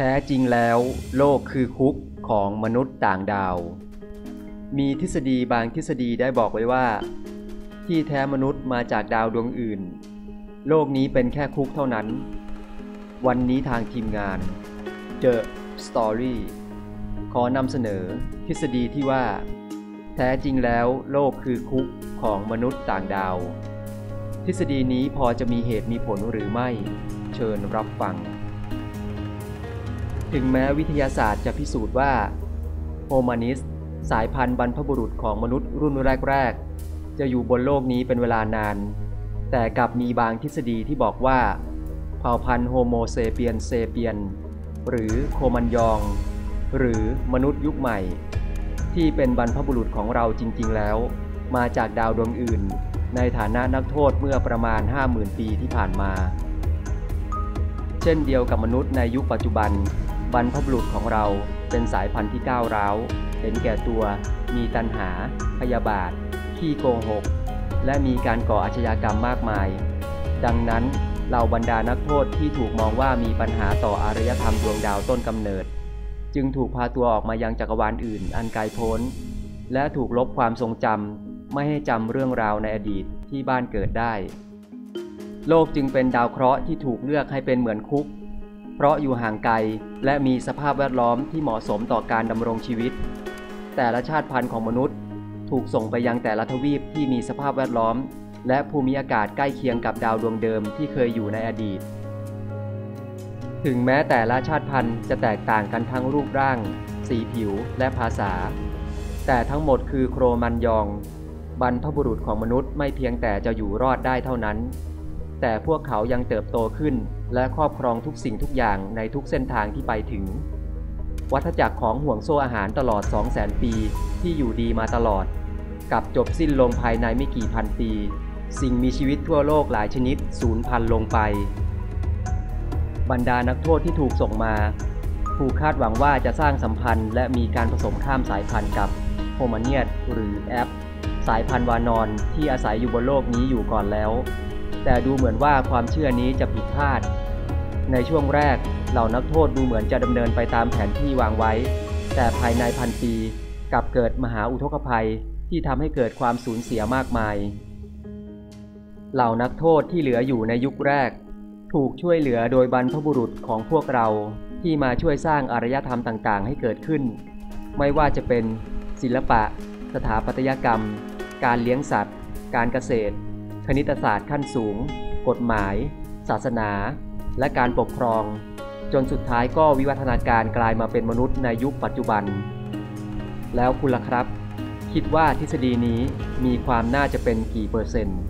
แท้จริงแล้ว โลกคือคุกของมนุษย์ต่างดาว มีทฤษฎีบางทฤษฎีได้บอกไว้ว่า ที่แท้มนุษย์มาจากดาวดวงอื่น โลกนี้เป็นแค่คุกเท่านั้น วันนี้ทางทีมงาน The Story ขอนำเสนอทฤษฎีที่ว่า แท้จริงแล้ว โลกคือคุกของมนุษย์ต่างดาว ทฤษฎีนี้พอจะมีเหตุมีผลหรือไม่ เชิญรับฟัง ถึงแม้วิทยาศาสตร์จะพิสูจน์ว่าโฮมานิส สายพันธุ์บรรพบุรุษของมนุษย์รุ่นแรก ๆ จะอยู่บนโลกนี้เป็นเวลานาน แต่กลับมีบางทฤษฎีที่บอกว่า เผ่าพันธุ์โฮโมเซเปียนเซเปียน หรือโคมันยอง หรือมนุษย์ยุคใหม่ ที่เป็นบรรพบุรุษของเราจริง ๆ แล้ว มาจากดาวดวงอื่น ในฐานะนักโทษเมื่อประมาณ 50,000 ปีที่ผ่านมา เช่นเดียวกับมนุษย์ในยุคปัจจุบัน บรรพบุรุษของเราเป็นสายพันธุ์ที่ก้าวร้าว เห็นแก่ตัว มีตัณหา พยาบาท ขี้โกหก และมีการก่ออาชญากรรมมากมาย ดังนั้นเหล่าบรรดานักโทษที่ถูกมองว่ามีปัญหาต่ออารยธรรมดวงดาวต้นกำเนิด จึงถูกพาตัวออกมายังจักรวาลอื่นอันไกลโพ้น และถูกลบความทรงจำไม่ให้จำเรื่องราวในอดีตที่บ้านเกิดได้ โลกจึงเป็นดาวเคราะห์ที่ถูกเลือกให้เป็นเหมือนคุก เพราะอยู่ห่างไกลและมีสภาพแวดล้อมที่เหมาะสมต่อการดำรงชีวิต แต่ละชาติพันธุ์ของมนุษย์ ถูกส่งไปยังแต่ละทวีปที่มีสภาพแวดล้อม และภูมิอากาศใกล้เคียงกับดาวดวงเดิมที่เคยอยู่ในอดีต ถึงแม้แต่ละชาติพันธุ์จะแตกต่างกันทั้งรูปร่าง สีผิวและภาษา แต่ทั้งหมดคือโครมันยอง บรรพบุรุษของมนุษย์ไม่เพียงแต่จะอยู่รอดได้เท่านั้น แต่พวกเขายังเติบโตขึ้น และครอบครองทุกสิ่งทุกอย่างในทุกเส้นทางที่ไปถึง วัฏจักรของห่วงโซ่อาหารตลอด 200,000 ปี ที่อยู่ดีมาตลอด กับจบสิ้นลงภายในไม่กี่พันปี สิ่งมีชีวิตทั่วโลกหลายชนิดสูญพันธุ์ลงไป บรรดานักโทษที่ถูกส่งมาถูกคาดหวังว่าจะสร้างสัมพันธ์และมีการผสมข้ามสายพันธุ์กับโฮมาเนียตหรือแอป สายพันธุ์วานอนที่อาศัยอยู่บนโลกนี้อยู่ก่อนแล้ว แต่ดูเหมือนว่าความเชื่อนี้จะผิดพลาด ในช่วงแรกเหล่านักโทษดูเหมือนจะดำเนินไปตามแผนที่วางไว้ แต่ภายในพันปีกลับเกิดมหาอุทกภัยที่ทำให้เกิดความสูญเสียมากมาย เหล่านักโทษที่เหลืออยู่ในยุคแรก ถูกช่วยเหลือโดยบรรพบุรุษของพวกเราที่มาช่วยสร้างอารยธรรมต่างๆ ให้เกิดขึ้น ไม่ว่าจะเป็นศิลปะ สถาปัตยกรรม การเลี้ยงสัตว์ การเกษตร คณิตศาสตร์ขั้นสูง กฎหมาย ศาสนา และการปกครอง จนสุดท้ายก็วิวัฒนาการกลายมาเป็นมนุษย์ในยุคปัจจุบัน แล้วคุณล่ะครับ คิดว่าทฤษฎีนี้มีความน่าจะเป็นกี่เปอร์เซ็นต์